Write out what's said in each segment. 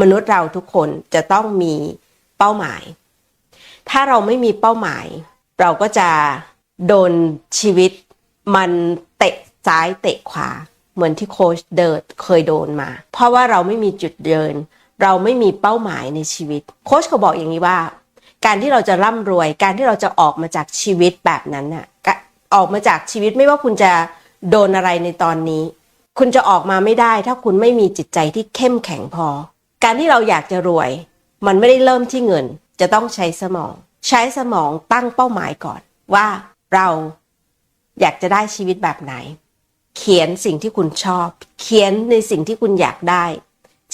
มนุษย์เราทุกคนจะต้องมีเป้าหมาย ถ้าเราไม่มีเป้าหมาย เราก็จะโดนชีวิตมันเตะซ้ายเตะขวา เหมือนที่โค้ชเดิร์ดเคยโดนมา เพราะว่าเราไม่มีจุดเดิน เราไม่มีเป้าหมายในชีวิต โค้ชเขาบอกอย่างนี้ว่า การที่เราจะร่ำรวย การที่เราจะออกมาจากชีวิตแบบนั้นน่ะกะออกมาจากชีวิตไม่ว่าคุณจะโดนอะไรในตอนนี้ คุณจะออกมาไม่ได้ ถ้าคุณไม่มีจิตใจที่เข้มแข็งพอ การที่เราอยากจะรวย มันไม่ได้เริ่มที่เงิน จะต้องใช้สมอง ใช้สมองตั้งเป้าหมายก่อน ว่าเราอยากจะได้ชีวิตแบบไหน เขียนสิ่งที่คุณชอบ เขียนในสิ่งที่คุณอยากได้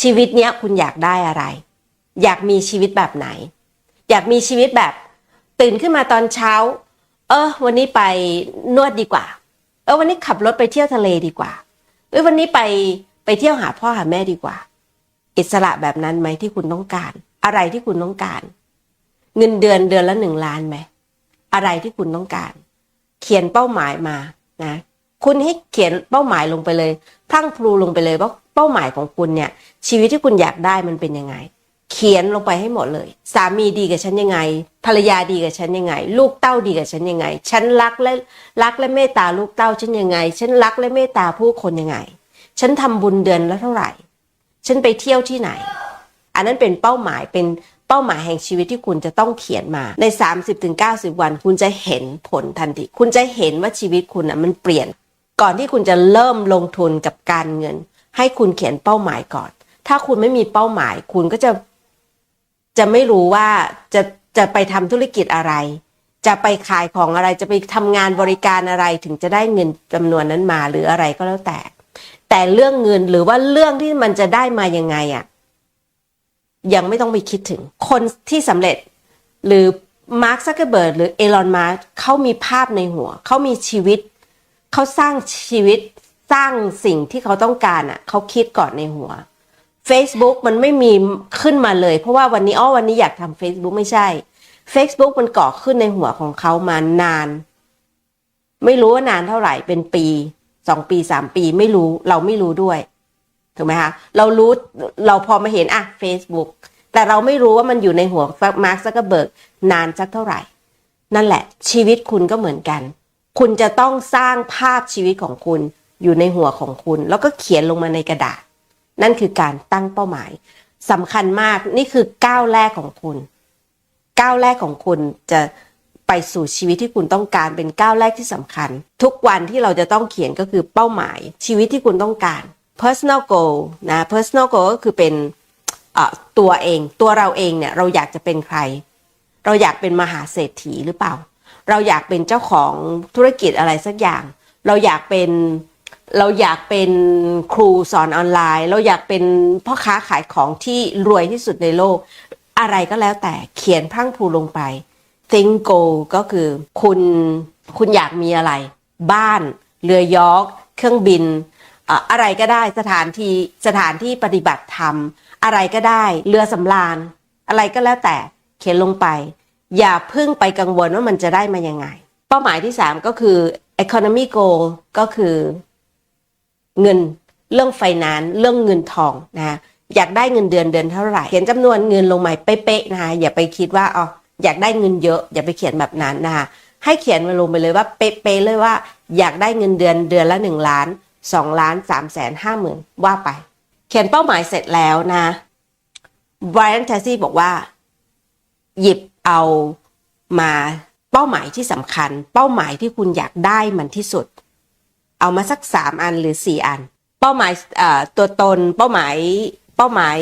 ชีวิตเนี้ยคุณอยากได้อะไร อยากมีชีวิตแบบไหน อยากมีชีวิตแบบ ตื่นขึ้นมาตอนเช้า เออ วันนี้ไปนวดดีกว่า เออวันนี้ขับรถไปเที่ยวทะเลดีกว่าเออวันนี้ไปไปเที่ยวหาพ่อหาแม่ดีกว่า อิสระแบบนั้นไหมที่คุณต้องการ อะไรที่คุณต้องการ เงินเดือนเดือนละหนึ่งล้านไหมอะไรที่คุณต้องการ เขียนเป้าหมายมานะคุณให้เขียนเป้าหมายลงไปเลยพรั่งพลูลงไปเลยว่าเป้าหมายของคุณเนี่ย ชีวิตที่คุณอยากได้มันเป็นยังไง เขียนลงไปให้หมดเลย สามีดีกับฉันยังไง ภรรยาดีกับฉันยังไง ลูกเต้าดีกับฉันยังไง ฉันรักและรักและเมตตาลูกเต้าฉันยังไง ฉันรักและเมตตาผู้คนยังไง ฉันทำบุญเดือนละเท่าไหร่ ฉันไปเที่ยวที่ไหน อันนั้นเป็นเป้าหมายเป็นเป้าหมายแห่งชีวิตที่คุณจะต้องเขียนมาใน 30-90 วัน คุณจะเห็นผลทันทีคุณจะเห็นว่าชีวิตคุณอะมันเปลี่ยน ก่อนที่คุณจะเริ่มลงทุนกับการเงิน ให้คุณเขียนเป้าหมายก่อน ถ้าคุณไม่มีเป้าหมาย คุณก็จะ จะไม่รู้ว่าจะจะไปทำธุรกิจอะไร จะไปขายของอะไรจะไปทำงานบริการอะไรถึงจะได้เงินจำนวนนั้นมาหรืออะไรก็แล้วแต่ แต่เรื่องเงินหรือว่าเรื่องที่มันจะได้มายังไงอะ่ะยังไม่ต้องไปคิดถึง คนที่สำเร็จ หรือมาร์คซักเกอร์เบิร์ดหรือเอลอนมาร์เขามีภาพในหัว เขามีชีวิต เขาสร้างชีวิตสร้างสิ่งที่เขาต้องการอะ่ะเขาคิดก่อนในหัว Facebook มันไม่มีขึ้นมาเลย เพราะว่าวันนี้อ้อวันนี้อยากทำ Facebook ไม่ใช่ Facebook มันก่อขึ้นในหัวของเขามานาน ไม่รู้ว่านานเท่าไหร่เป็นปี สองปีสามปีไม่รู้เราไม่รู้ด้วยถูกไหมคะเรารู้เราพอมาเห็นอะ Facebook แต่เราไม่รู้ว่ามันอยู่ในหัวมาร์คซักเกอร์เบิร์กนานสักเท่าไหร่ นั่นแหละ ชีวิตคุณก็เหมือนกัน คุณจะต้องสร้างภาพชีวิตของคุณอยู่ในหัวของคุณ แล้วก็เขียนลงมาในกระดาษ นั่นคือการตั้งเป้าหมายสำคัญมากนี่คือก้าวแรกของคุณ ก้าวแรกของคุณจะ ไปสู่ชีวิตที่คุณต้องการเป็นก้าวแรกที่สำคัญ ทุกวันที่เราจะต้องเขียนก็คือเป้าหมาย ชีวิตที่คุณต้องการ personal goal นะ personal goal ก็คือเป็นตัวเองตัวเราเองเนี่ยเราอยากจะเป็นใคร เราอยากเป็นมหาเศรษฐีหรือเปล่า เราอยากเป็นเจ้าของธุรกิจอะไรสักอย่าง เราอยากเป็นเราอยากเป็นครูสอนออนไลน์ เราอยากเป็นพ่อค้าขายของที่รวยที่สุดในโลก อะไรก็แล้วแต่เขียนพรั่งพรูลงไป think go ก็คือคุณคุณอยากมีอะไร บ้าน เรือยอชเครื่องบิน อะไรก็ได้สถานที่สถานที่ปฏิบัติธรรม อะไรก็ได้เรือสำราญ อะไรก็แล้วแต่เขียนลงไป อย่าพึ่งไปกังวลว่ามันจะได้มายังไง เป้าหมายที่ 3 ก็คือ economy goal ก็คือ เงินเรื่องไฟนานเรื่องเงินทองนะอยากได้เงินเดือนเดือนเท่าไหร่เขียนจำนวนเงินลงมาเป๊ะๆนะคะอย่าไปคิดว่าอ๋อ อยากได้เงินเยอะ อย่าไปเขียนแบบนั้นนะคะให้เขียนมาลงไปเลยว่าเป๊ะๆเลยว่า อยากได้เงินเดือนเดือนละหนึ่งล้านสองล้านสามแสนห้าหมื่นว่าไป เขียนเป้าหมายเสร็จแล้วนะไบรอันเทซี่บอกว่า หยิบเอามาเป้าหมายที่สำคัญ เป้าหมายที่คุณอยากได้มันที่สุด เอามาสักสามอันหรือสี่อัน เป้าหมายตัวตนเป้าหมายเป้าหมาย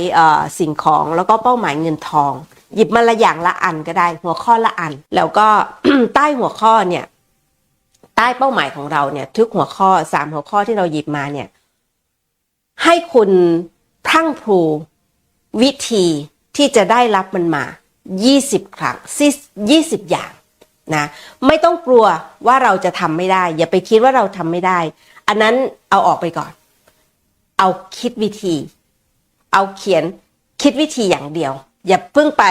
สิ่งของแล้วก็เป้าหมายเงินทอง หยิบมาละอย่างละอันก็ได้ หัวข้อละอัน แล้วก็ใต้หัวข้อเนี่ย ใต้เป้าหมายของเราเนี่ย ทุกหัวข้อสามหัวข้อที่เราหยิบมาเนี่ย ให้คุณพรั่งพรูวิธีที่จะได้รับมันมา 20 ครั้ง20 อย่างนะไม่ต้องกลัวว่าเราจะทำไม่ได้ อย่าไปคิดว่าเราทำไม่ได้ อันนั้นเอาออกไปก่อน เอาคิดวิธี เอาเขียนคิดวิธีอย่างเดียว อย่าเพิ่งไป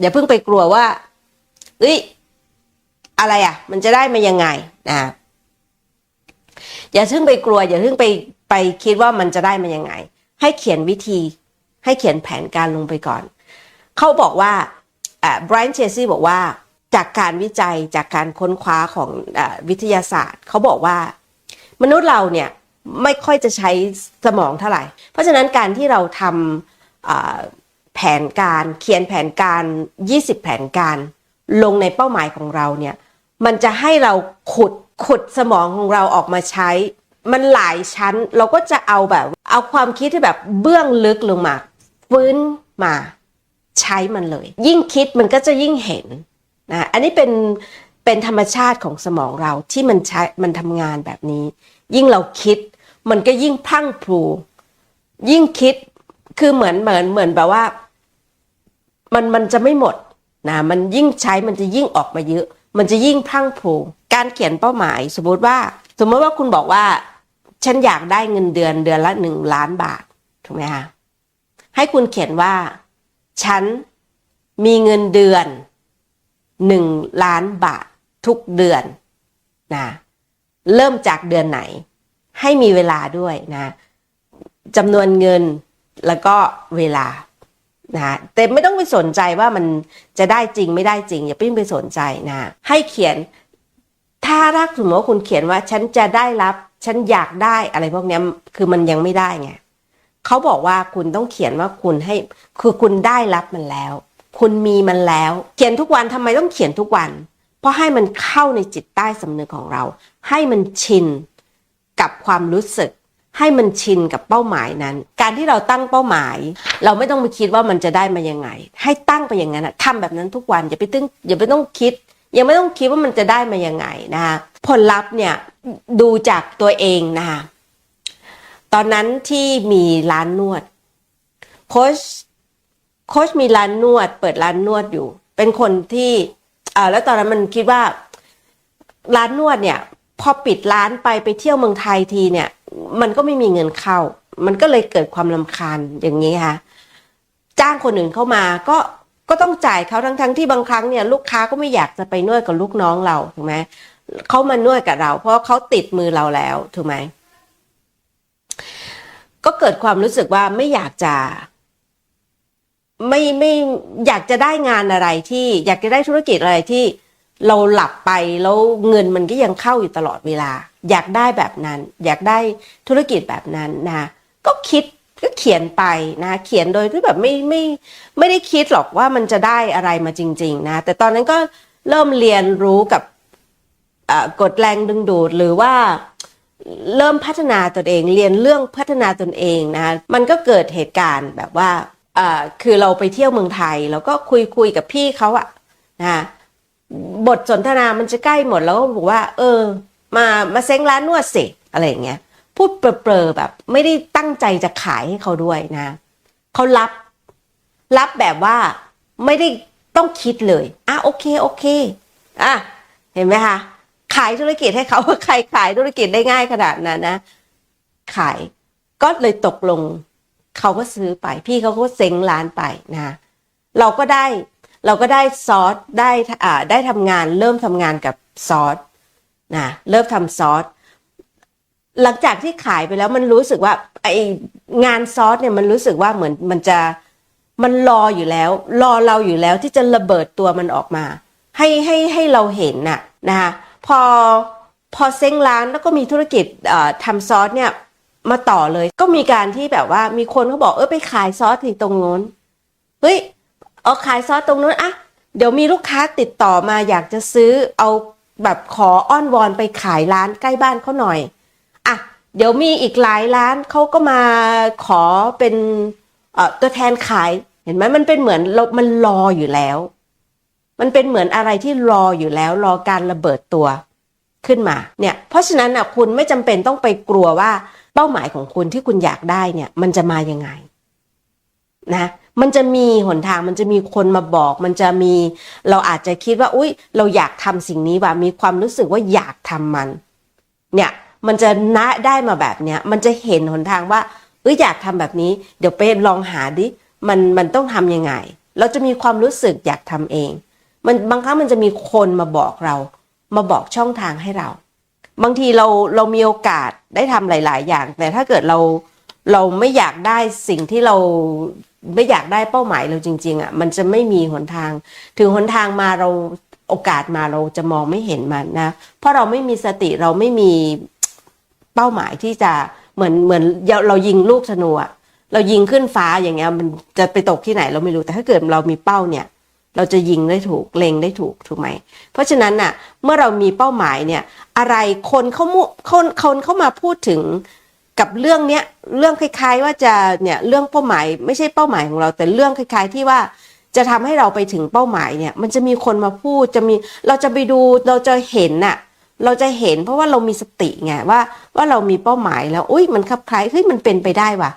อย่าเพิ่งไปกลัวว่าเอ้ยอะไรอะ มันจะได้มายังไงนะอย่าเพิ่งไปกลัว อย่าเพิ่งไปไปคิดว่ามันจะได้มายังไง ให้เขียนวิธี ให้เขียนแผนการลงไปก่อน เขาบอกว่าไบรอันเชซี่บอกว่าจากการวิจัยจากการค้นคว้าของอวิทยาศาสตร์ เขาบอกว่ามนุษย์เราเนี่ยไม่ค่อยจะใช้สมองเท่าไหร่ เพราะฉะนั้นการที่เราทำ แผนการเขียนแผนการ 20 แผนการลงในเป้าหมายของเราเนี่ยมันจะให้เราขุดขุดสมองของเราออกมาใช้ มันหลายชั้นเราก็จะเอาแบบ เอาความคิดที่แบบเบื้องลึกลงมาฟื้นมาใช้มันเลย ยิ่งคิดมันก็จะยิ่งเห็นนะอันนี้เป็นเป็นธรรมชาติของสมองเราที่มันใช้มันทำงานแบบนี้ ยิ่งเราคิดมันก็ยิ่งพั่งพรูยิ่งคิด คือเหมือนเหมือนเหมือนแบบว่า มันมันจะไม่หมดนะมันยิ่งใช้มันจะยิ่งออกมาเยอะ มันจะยิ่งพังพรูการเขียนเป้าหมาย สมมติว่า สมมติว่าคุณบอกว่า ฉันอยากได้เงินเดือนเดือนละหนึ่งล้านบาทถูกไหมคะให้คุณเขียนว่า ฉันมีเงินเดือนหนึ่งล้านบาททุกเดือนนะเริ่มจากเดือนไหน ให้มีเวลาด้วยนะจำนวนเงิน แล้วก็เวลานะแต่ไม่ต้องไปสนใจว่ามันจะได้จริงไม่ได้จริง อย่าเพิ่งไปสนใจนะให้เขียน ถ้ารักสมมติว่าคุณเขียนว่า ฉันจะได้รับ ฉันอยากได้อะไรพวกนี้คือมันยังไม่ได้ไงเขาบอกว่าคุณต้องเขียนว่าคุณให้ คือคุณได้รับมันแล้ว คุณมีมันแล้ว เขียนทุกวันทำไมต้องเขียนทุกวัน เพราะให้มันเข้าในจิตใต้สำนึกของเรา ให้มันชินกับความรู้สึก ให้มันชินกับเป้าหมายนั้น การที่เราตั้งเป้าหมาย เราไม่ต้องไปคิดว่ามันจะได้มายังไง ให้ตั้งไปอย่างนั้นอะทำแบบนั้นทุกวันอย่าไปตึ้งอย่าไปต้องคิด ยังไม่ต้องคิดว่ามันจะได้มายังไงนะคะผลลัพธ์เนี่ยดูจากตัวเองนะคะตอนนั้นที่มีร้านนวดโค้ชโค้ชมีร้านนวด เปิดร้านนวดอยู่ เป็นคนที่อ่าแล้วตอนนั้นมันคิดว่า ร้านนวดเนี่ย พอปิดร้านไปไปเที่ยวเมืองไทยทีเนี่ย มันก็ไม่มีเงินเข้า มันก็เลยเกิดความลำคาญอย่างนี้ค่ะ จ้างคนอื่นเข้ามาก็ก็ต้องจ่ายเขาทั้งทั้งที่บางครั้งเนี่ยลูกค้าก็ไม่อยากจะไปนวดกับลูกน้องเราถูกไหมเขามานวดกับเรา เพราะเขาติดมือเราแล้วถูกไหมก็เกิดความรู้สึกว่าไม่อยากจะไม่ไม่อยากจะได้งานอะไรที่อยากจะได้ธุรกิจอะไรที่เราหลับไปแล้วเงินมันก็ยังเข้าอยู่ตลอดเวลา อยากได้แบบนั้น อยากได้ธุรกิจแบบนั้นนะก็คิดก็เขียนไปนะเขียนโดยที่แบบไม่ไม่ไม่ได้คิดหรอกว่ามันจะได้อะไรมาจริง ๆ นะ แต่ตอนนั้นก็เริ่มเรียนรู้กับกฎแรงดึงดูดหรือว่าเริ่มพัฒนาตนเองเรียนเรื่องพัฒนาตนเองนะมันก็เกิดเหตุการณ์แบบว่าอ่าคือเราไปเที่ยวเมืองไทย แล้วก็คุยคุยกับพี่เขาอะนะบทสนทนามันจะใกล้หมดแล้วก็บอกว่า เออ มามาเซ้งร้านนวดสิอะไรอย่างเงี้ยพูดเปรอๆแบบ ไม่ได้ตั้งใจจะขายให้เขาด้วยนะเขารับ รับแบบว่าไม่ได้ต้องคิดเลยอะโอเคโอเคอะเห็นไหมคะขายธุรกิจให้เขาใครขายธุรกิจได้ง่ายขนาดนั้นนะ ขายก็เลยตกลงเขาก็ซื้อไป พี่เขาก็เซ็งร้านไปนะเราก็ได้เราก็ได้ซอสได้อ่าได้ทำงานเริ่มทำงานกับซอส นะเริ่มทำซอสหลังจากที่ขายไปแล้วมันรู้สึกว่าไองานซอสเนี่ยมันรู้สึกว่าเหมือนมันจะมันรออยู่แล้ว รอเราอยู่แล้วที่จะระเบิดตัวมันออกมา ให้ให้ให้เราเห็นน่ะนะคะพอพอเซ้งร้านแล้วก็มีธุรกิจทำซอสเนี่ยมาต่อเลยก็มีการที่แบบว่ามีคนเขาบอกเออไปขายซอสที่ตรงนู้นเฮ้ยเอาขายซอสตรงนู้นอะเดี๋ยวมีลูกค้าติดต่อมาอยากจะซื้อเอา แบบขออ้อนวอนไปขายร้านใกล้บ้านเขาหน่อยอะเดี๋ยวมีอีกหลายร้านเขาก็มาขอเป็นเอ่อตัวแทนขายเห็นไหมมันเป็นเหมือนเรามันรออยู่แล้ว มันเป็นเหมือนอะไรที่รออยู่แล้ว รอการระเบิดตัวขึ้นมาเนี่ยเพราะฉะนั้นอะคุณไม่จำเป็นต้องไปกลัวว่าเป้าหมายของคุณที่คุณอยากได้เนี่ย มันจะมายังไงนะ มันจะมีหนทางมันจะมีคนมาบอก มันจะมีเราอาจจะคิดว่า อุ้ยเราอยากทำสิ่งนี้ว่ะมีความรู้สึกว่าอยากทำมัน เนี่ยมันจะนะได้มาแบบเนี้ยมันจะเห็นหนทางว่าเอ้ยอยากทำแบบนี้ เดี๋ยวไปลองหาดิมันมันต้องทำยังไง เราจะมีความรู้สึกอยากทำเอง มันบางครั้งมันจะมีคนมาบอกเรา มาบอกช่องทางให้เรา บางทีเราเรามีโอกาสได้ทำหลาย ๆ อย่าง แต่ถ้าเกิดเราเราไม่อยากได้สิ่งที่เรา ไม่อยากได้เป้าหมายเราจริง ๆอะมันจะไม่มีหนทาง ถึงหนทางมาเราโอกาสมาเราจะมองไม่เห็นมันนะ เพราะเราไม่มีสติเราไม่มีเป้าหมายที่จะเหมือนเหมือนเราเรายิงลูกธนูอะเรายิงขึ้นฟ้าอย่างเงี้ยมันจะไปตกที่ไหนเราไม่รู้แต่ถ้าเกิดเรามีเป้าเนี่ย เราจะยิงได้ถูกเล็งได้ถูกถูกไหมเพราะฉะนั้นน่ะ เมื่อเรามีเป้าหมายเนี่ย อะไรคนเขามุคนคนเข้ามาพูดถึง กับเรื่องเนี้ยเรื่องคล้าย ๆ ว่าจะเนี่ยเรื่องเป้าหมายไม่ใช่เป้าหมายของเรา แต่เรื่องคล้าย ๆ ที่ว่าจะทำให้เราไปถึงเป้าหมายเนี่ยมันจะมีคนมาพูดจะมีเราจะไปดูเราจะเห็นน่ะเราจะเห็นเพราะว่าเรามีสติไงว่าว่าเรามีเป้าหมายแล้วอุ้ยมันคลับคล้ายเฮ้ยมันเป็นไปได้ว่ะ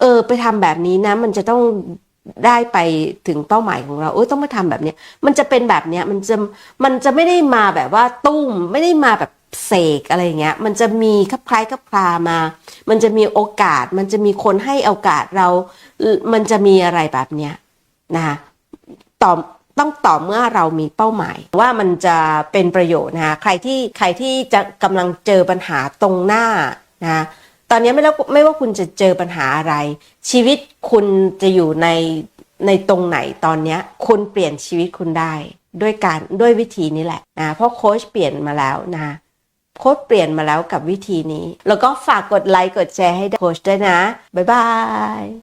เออ ไปทำแบบนี้นะ มันจะต้องได้ไปถึงเป้าหมายของเราเออต้องมาทำแบบเนี้ยมันจะเป็นแบบเนี้ยมันจะมันจะไม่ได้มาแบบว่าตุ้มไม่ได้มาแบบ เสกอะไรเงี้ย มันจะมีคลับคล้ายคลับคลามา มันจะมีโอกาส มันจะมีคนให้โอกาสเรา มันจะมีอะไรแบบเนี้ยนะคะต่อต้องต่อเมื่อเรามีเป้าหมาย ว่ามันจะเป็นประโยชน์นะคะใครที่ใครที่จะกำลังเจอปัญหาตรงหน้านะคะตอนนี้ไม่ว่าไม่ว่าคุณจะเจอปัญหาอะไร ชีวิตคุณจะอยู่ในในตรงไหนตอนนี้คุณเปลี่ยนชีวิตคุณได้ ด้วยการด้วยวิธีนี้แหละนะเพราะโค้ชเปลี่ยนมาแล้วนะ โค้ดเปลี่ยนมาแล้วกับวิธีนี้ แล้วก็ฝากกดไลค์กดแชร์ให้โค้ชด้วยนะ บ๊ายบาย